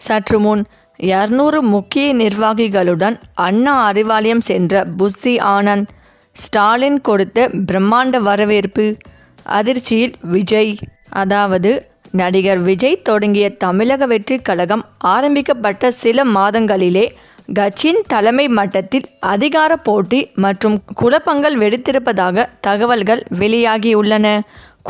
சற்று முன் இருநூறு முக்கிய நிர்வாகிகளுடன் அண்ணா அறிவாலயம் சென்ற புஸ்ஸி ஆனந்த் ஸ்டாலின் கொடுத்த பிரம்மாண்ட வரவேற்பு அதிர்ச்சியில் விஜய். அதாவது நடிகர் விஜய் தொடங்கிய தமிழக வெற்றி கழகம் ஆரம்பிக்கப்பட்ட சில மாதங்களிலே கட்சியின் தலைமை மட்டத்தில் அதிகார போட்டி மற்றும் குழப்பங்கள் வெடித்திருப்பதாக தகவல்கள் வெளியாகியுள்ளன.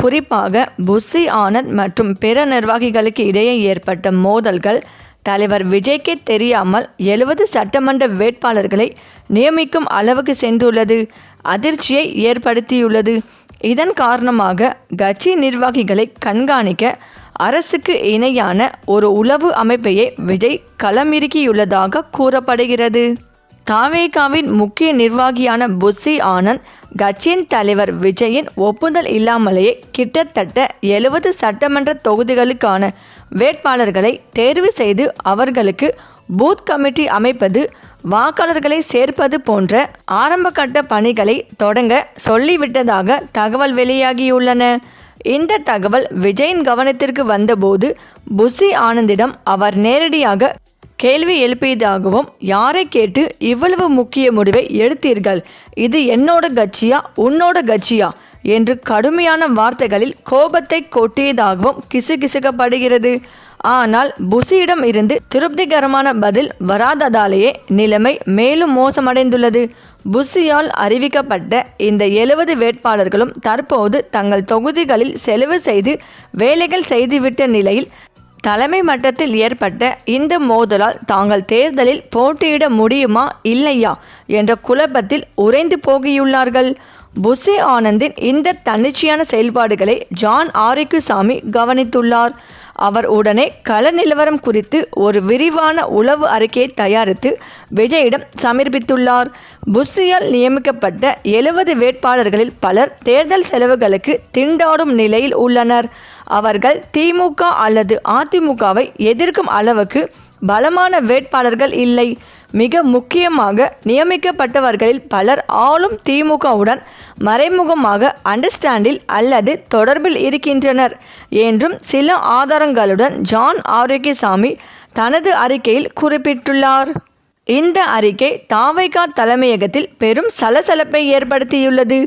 குறிப்பாக புஸ்ஸி ஆனந்த் மற்றும் பிற நிர்வாகிகளுக்கு இடையே ஏற்பட்ட மோதல்கள் தலைவர் விஜய்க்கே தெரியாமல் எழுபது சட்டமன்ற வேட்பாளர்களை நியமிக்கும் அளவுக்கு சென்றுள்ளது அதிர்ச்சியை ஏற்படுத்தியுள்ளது. இதன் காரணமாக கட்சி நிர்வாகிகளை கண்காணிக்க அரசுக்கு இணையான ஒரு உளவு அமைப்பையே விஜய் களமிறுக்கியுள்ளதாக கூறப்படுகிறது. தாவேகாவின் முக்கிய நிர்வாகியான புஸ்ஸி ஆனந்த் கட்சியின் தலைவர் விஜயின் ஒப்புதல் இல்லாமலேயே கிட்டத்தட்ட எழுபது சட்டமன்ற தொகுதிகளுக்கான வேட்பாளர்களை தேர்வு செய்து அவர்களுக்கு பூத் கமிட்டி அமைப்பது வாக்காளர்களை சேர்ப்பது போன்ற ஆரம்பகட்ட பணிகளை தொடங்க சொல்லிவிட்டதாக தகவல் வெளியாகியுள்ளன. இந்த தகவல் விஜயின் கவனத்திற்கு வந்தபோது புஸ்ஸி ஆனந்திடம் அவர் நேரடியாக கேள்வி எழுப்பியதாகவும் யாரை கேட்டு இவ்வளவு முக்கிய முடிவை எடுத்தீர்கள்? இது என்னோட கட்சியா உன்னோட கட்சியா? என்று கடுமையான வார்த்தைகளில் கோபத்தை கொட்டியதாகவும் கிசுகிசுக்கப்படுகிறது. ஆனால் புசியிடம் இருந்து திருப்திகரமான பதில் வராததாலேயே நிலைமை மேலும் மோசமடைந்துள்ளது. புசியால் அறிவிக்கப்பட்ட இந்த எழுபது வேட்பாளர்களும் தற்போது தங்கள் தொகுதிகளில் செலவு செய்து வேலைகள் செய்துவிட்ட நிலையில் தலைமை மட்டத்தில் ஏற்பட்ட இந்த மோதலால் தாங்கள் தேர்தலில் போட்டியிட முடியுமா இல்லையா என்ற குழப்பத்தில் உறைந்து போகியுள்ளார்கள். புஷி ஆனந்தின் இந்த தன்னிச்சையான செயல்பாடுகளை ஜான் ஆரிக்குசாமி கவனித்துள்ளார். அவர் உடனே கள நிலவரம் குறித்து ஒரு விரிவான உளவு அறிக்கையை தயாரித்து விஜயிடம் சமர்ப்பித்துள்ளார். புஷியால் நியமிக்கப்பட்ட எழுபது வேட்பாளர்களில் பலர் தேர்தல் செலவுகளுக்கு திண்டாடும் நிலையில் உள்ளனர். அவர்கள் திமுக அல்லது அதிமுகவை எதிர்க்கும் அளவுக்கு பலமான வேட்பாளர்கள் இல்லை. மிக முக்கியமாக நியமிக்கப்பட்டவர்களில் பலர் ஆளும் திமுகவுடன் மறைமுகமாக அண்டர்ஸ்டாண்டில் அல்லது தொடர்பில் இருக்கின்றனர் என்றும் சில ஆதாரங்களுடன் ஜான் ஆரோக்கியசாமி தனது அறிக்கையில் குறிப்பிட்டுள்ளார். இந்த அறிக்கை தாவைகா தலைமையகத்தில் பெரும் சலசலப்பை ஏற்படுத்தியுள்ளது.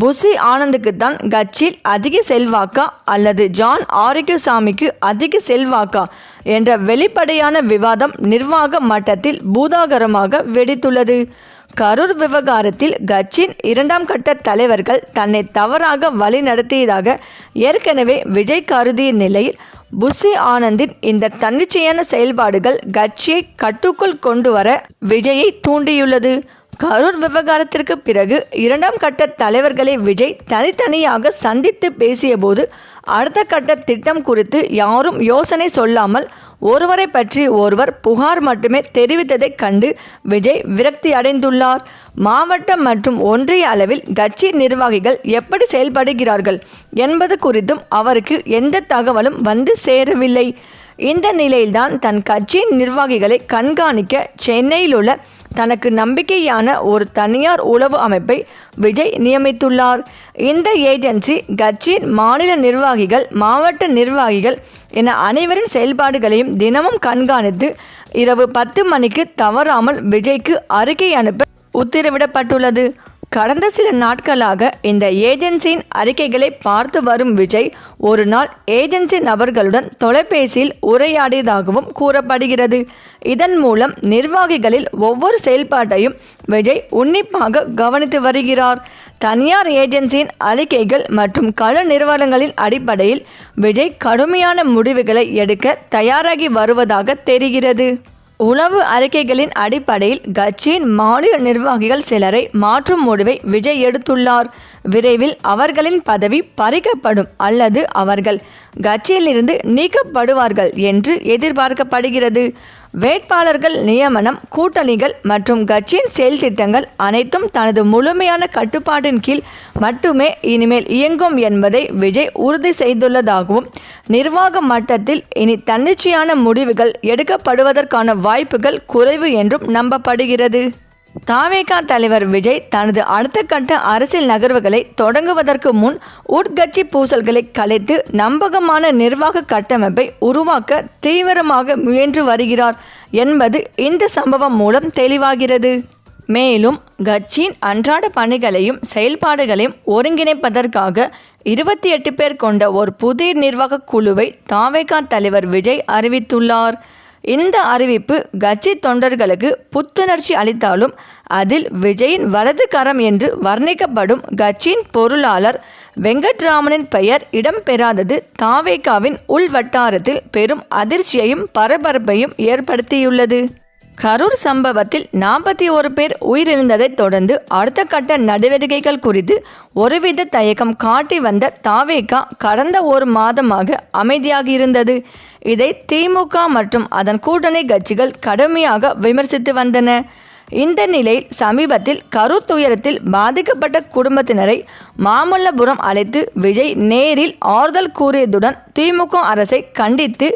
புசி ஆனந்துக்கு தான் கட்சியில் அதிக செல்வாக்கா அல்லது ஜான் ஆரோக்கியசாமிக்கு அதிக செல்வாக்கா என்ற வெளிப்படையான விவாதம் நிர்வாக மட்டத்தில் பூதாகரமாக வெடித்துள்ளது. கரூர் விவகாரத்தில் கட்சியின் இரண்டாம் கட்ட தலைவர்கள் தன்னை தவறாக வழி நடத்தியதாக ஏற்கனவே விஜய் கருதிய நிலையில் புஷி ஆனந்தின் இந்த தன்னிச்சையான செயல்பாடுகள் கட்சியை கட்டுக்குள் கொண்டு வர விஜயை தூண்டியுள்ளது. கரூர் விவகாரத்திற்கு பிறகு இரண்டாம் கட்ட தலைவர்களை விஜய் தனித்தனியாக சந்தித்து பேசியபோது அடுத்த கட்ட திட்டம் குறித்து யாரும் யோசனை சொல்லாமல் ஒருவரை பற்றி ஒருவர் புகார் மட்டுமே தெரிவித்ததைக் கண்டு விஜய் விரக்தி அடைந்துள்ளார். மாவட்ட மற்றும் ஒன்றிய அளவில் கட்சி நிர்வாகிகள் எப்படி செயல்படுகிறார்கள் என்பது குறித்தும் அவருக்கு எந்த தகவலும் வந்து சேரவில்லை. இந்த நிலையில்தான் தன் கட்சியின் நிர்வாகிகளை கண்காணிக்க சென்னையில் உள்ள தனக்கு நம்பிக்கையான ஒரு தனியார் உளவு அமைப்பை விஜய் நியமித்துள்ளார். இந்த ஏஜென்சி கட்சியின் மாநில நிர்வாகிகள் மாவட்ட நிர்வாகிகள் என அனைவரின் செயல்பாடுகளையும் தினமும் கண்காணித்து இரவு பத்து மணிக்கு தவறாமல் விஜய்க்கு அறிக்கை அனுப்ப உத்தரவிடப்பட்டுள்ளது. கடந்த சில நாட்களாக இந்த ஏஜென்சியின் அறிக்கைகளை பார்த்து வரும் விஜய் ஒரு நாள் ஏஜென்சி நபர்களுடன் தொலைபேசியில் உரையாடியதாகவும் கூறப்படுகிறது. இதன் மூலம் நிர்வாகிகளில் ஒவ்வொரு செயல்பாட்டையும் விஜய் உன்னிப்பாக கவனித்து வருகிறார். தனியார் ஏஜென்சியின் அறிக்கைகள் மற்றும் கள நிறுவனங்களின் அடிப்படையில் விஜய் கடுமையான முடிவுகளை எடுக்க தயாராகி வருவதாக தெரிகிறது. உளவு அறிக்கைகளின் அடிப்படையில் கட்சியின் மாநில நிர்வாகிகள் சிலரை மாற்றும் முடிவை விஜய் எடுத்துள்ளார். விரைவில் அவர்களின் பதவி பறிக்கப்படும் அல்லது அவர்கள் கட்சியிலிருந்து நீக்கப்படுவார்கள் என்று எதிர்பார்க்கப்படுகிறது. வேட்பாளர்கள் நியமனம் கூட்டணிகள் மற்றும் கட்சியின் செயல் திட்டங்கள் அனைத்தும் தனது முழுமையான கட்டுப்பாட்டின் கீழ் மட்டுமே இனிமேல் இயங்கும் என்பதை விஜய் உறுதி செய்துள்ளதாகவும் நிர்வாக மட்டத்தில் இனி தன்னிச்சையான முடிவுகள் எடுக்கப்படுவதற்கான வாய்ப்புகள் குறைவு என்றும் நம்பப்படுகிறது. தாவேகா தலைவர் விஜய் தனது அடுத்த கட்ட அரசியல் நகர்வுகளை தொடங்குவதற்கு முன் உட்கட்சி பூசல்களை கலைத்து நம்பகமான நிர்வாக கட்டமைப்பை உருவாக்க தீவிரமாக முயன்று வருகிறார் என்பது இந்த சம்பவம் மூலம் தெளிவாகிறது. மேலும் கட்சியின் அன்றாட பணிகளையும் செயல்பாடுகளையும் ஒருங்கிணைப்பதற்காக இருபத்தி எட்டு பேர் கொண்ட ஒரு புதிய நிர்வாக குழுவை தாவேகா தலைவர் விஜய் அறிவித்துள்ளார். இந்த அறிவிப்பு கட்சி தொண்டர்களுக்கு புத்துணர்ச்சி அளித்தாலும் அதில் விஜயின் வலது கரம் என்று வர்ணிக்கப்படும் கட்சியின் பொருளாளர் வெங்கட்ராமனின் பெயர் இடம்பெறாதது தாவேகாவின் உள்வட்டாரத்தில் பெரும் அதிர்ச்சியையும் பரபரப்பையும் ஏற்படுத்தியுள்ளது. கரூர் சம்பவத்தில் நாற்பத்தி ஒரு பேர் உயிரிழந்ததைத் தொடர்ந்து அடுத்த கட்ட நடவடிக்கைகள் குறித்து ஒருவித தயக்கம் காட்டி வந்த தாவேகா கடந்த ஒரு மாதமாக அமைதியாக இருந்தது இதை திமுக மற்றும் அதன் கூட்டணி கட்சிகள் கடுமையாக விமர்சித்து வந்தன. இந்த நிலையில் சமீபத்தில் கரூர் துயரத்தில் பாதிக்கப்பட்ட குடும்பத்தினரை மாமல்லபுரம் அழைத்து விஜய் நேரில் ஆறுதல் கூறியதுடன் திமுக அரசை கண்டித்து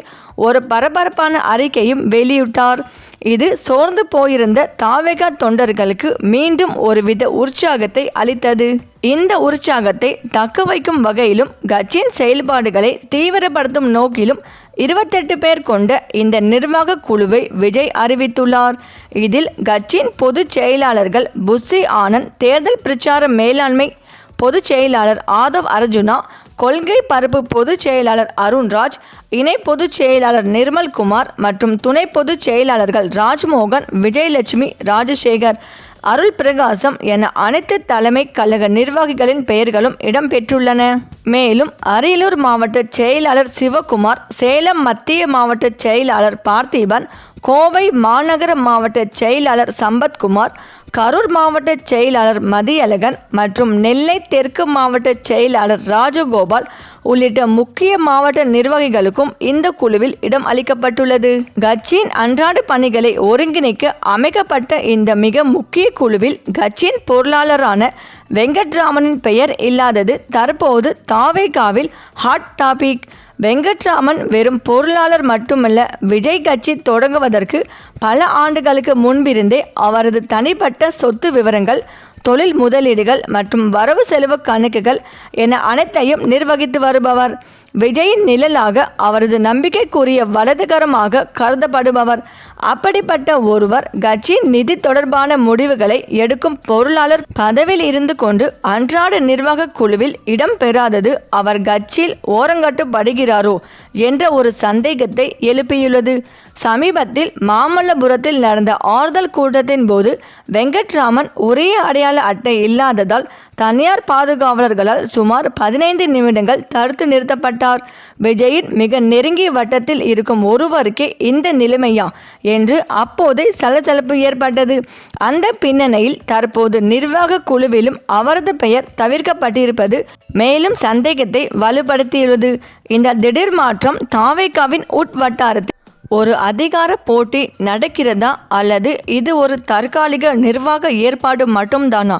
ஒரு பரபரப்பான அறிக்கையும் வெளியிட்டார். இது சோர்ந்து போயிருந்த தாவேகா தொண்டர்களுக்கு மீண்டும் ஒருவித உற்சாகத்தை அளித்தது. இந்த உற்சாகத்தை தக்க வைக்கும் வகையிலும் கட்சியின் செயல்பாடுகளை தீவிரப்படுத்தும் நோக்கிலும் இருபத்தெட்டு பேர் கொண்ட இந்த நிர்வாக குழுவை விஜய் அறிவித்துள்ளார். இதில் கட்சியின் பொதுச் செயலாளர்கள் புஸ்ஸி ஆனந்த் தேர்தல் பிரச்சார மேலாண்மை பொதுச் செயலாளர் ஆதவ் அர்ஜுனா கொள்கை பரப்பு பொதுச் செயலாளர் அருண்ராஜ் இணை பொதுச் செயலாளர் நிர்மல்குமார் மற்றும் துணை பொதுச் செயலாளர்கள் ராஜ்மோகன் விஜயலட்சுமி ராஜசேகர் அருள் பிரகாசம் என அனைத்து தலைமை கழக நிர்வாகிகளின் பெயர்களும் இடம்பெற்றுள்ளன. மேலும் அரியலூர் மாவட்ட செயலாளர் சிவகுமார் சேலம் மத்திய மாவட்ட செயலாளர் பார்த்திபன் கோவை மாநகர மாவட்ட செயலாளர் சம்பத்குமார் கரூர் மாவட்ட செயலாளர் மதியழகன் மற்றும் நெல்லை தெற்கு மாவட்ட செயலாளர் ராஜகோபால் உள்ளிட்ட முக்கிய மாவட்ட நிர்வாகிகளுக்கும் இந்த குழுவில் இடம் அளிக்கப்பட்டுள்ளது. கட்சியின் அன்றாட பணிகளை ஒருங்கிணைக்க அமைக்கப்பட்ட இந்த மிக முக்கிய குழுவில் கட்சியின் பொருளாளரான வெங்கட்ராமனின் பெயர் இல்லாதது தற்போது தாவேகாவில் ஹாட் டாபிக். வெங்கட்ராமன் வெறும் பொருளாளர் மட்டுமல்ல விஜய் கட்சி தொடங்குவதற்கு பல ஆண்டுகளுக்கு முன்பிருந்தே அவரது தனிப்பட்ட சொத்து விவரங்கள் தொழில் முதலீடுகள் மற்றும் வரவு செலவு கணக்குகள் என அனைத்தையும் நிர்வகித்து வருபவர். விஜயின் நிழலாக அவரது நம்பிக்கைக்குரிய வலதுகரமாக கருதப்படுபவர். அப்படிப்பட்ட ஒருவர் கட்சியின் நிதி தொடர்பான முடிவுகளை எடுக்கும் பொருளாளர் பதவியில் இருந்து கொண்டு அன்றாட நிர்வாக குழுவில் இடம் பெறாதது அவர் கட்சியில் ஓரங்கட்டுப்படுகிறாரோ என்ற ஒரு சந்தேகத்தை எழுப்பியுள்ளது. சமீபத்தில் மாமல்லபுரத்தில் நடந்த ஆறுதல் கூட்டத்தின் போது வெங்கட்ராமன் ஒரே அடையாள அட்டை இல்லாததால் தனியார் பாதுகாவலர்களால் சுமார் பதினைந்து நிமிடங்கள் தடுத்து நிறுத்தப்பட்டார். விஜயின் மிக நெருங்கிய வட்டத்தில் இருக்கும் ஒருவருக்கே இந்த நிலைமையா என்று அப்போதே சலசலப்பு ஏற்பட்டது. அந்த பின்னணியில் தற்போது நிர்வாக குழுவிலும் அவரது பெயர் தவிர்க்கப்பட்டிருப்பது மேலும் சந்தேகத்தை வலுப்படுத்தியுள்ளது. இந்த திடீர் மாற்றம் தாவேகாவின் உட்வட்டாரத்தில் ஒரு அதிகார போட்டி நடக்கிறதா அல்லது இது ஒரு தற்காலிக நிர்வாக ஏற்பாடு மட்டும்தானா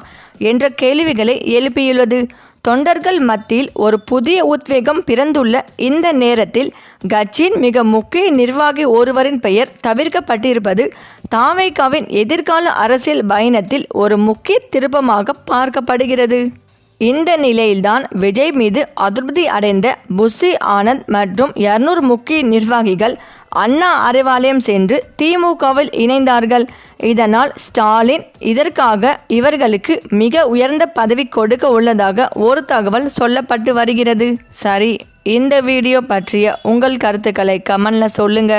என்ற கேள்விகளை எழுப்பியுள்ளது. தொண்டர்கள் மத்தியில் ஒரு புதிய உத்வேகம் பிறந்துள்ள இந்த நேரத்தில் கட்சியின் மிக முக்கிய நிர்வாகி ஒருவரின் பெயர் தவிர்க்கப்பட்டிருப்பது தாவேகாவின் எதிர்கால அரசியல் பயணத்தில் ஒரு முக்கிய திருப்பமாக பார்க்கப்படுகிறது. இந்த நிலையில்தான் விஜய் மீது அதிருப்தி அடைந்த புஷி ஆனந்த் மற்றும் இருநூறு முக்கிய நிர்வாகிகள் அண்ணா அறிவாலயம் சென்று திமுகவில் இணைந்தார்கள். இதனால் ஸ்டாலின் இதற்காக இவர்களுக்கு மிக உயர்ந்த பதவி கொடுக்க உள்ளதாக ஒரு தகவல் சொல்லப்பட்டு வருகிறது. சரி இந்த வீடியோ பற்றிய உங்கள் கருத்துக்களை கமெண்ட்ல சொல்லுங்க.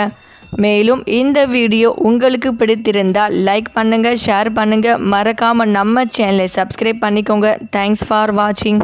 மேலும் இந்த வீடியோ உங்களுக்கு பிடித்திருந்தால் லைக் பண்ணுங்கள் ஷேர் பண்ணுங்கள் மறக்காமல் நம்ம சேனலை சப்ஸ்கிரைப் பண்ணிக்கோங்க. தேங்க்ஸ் ஃபார் வாட்சிங்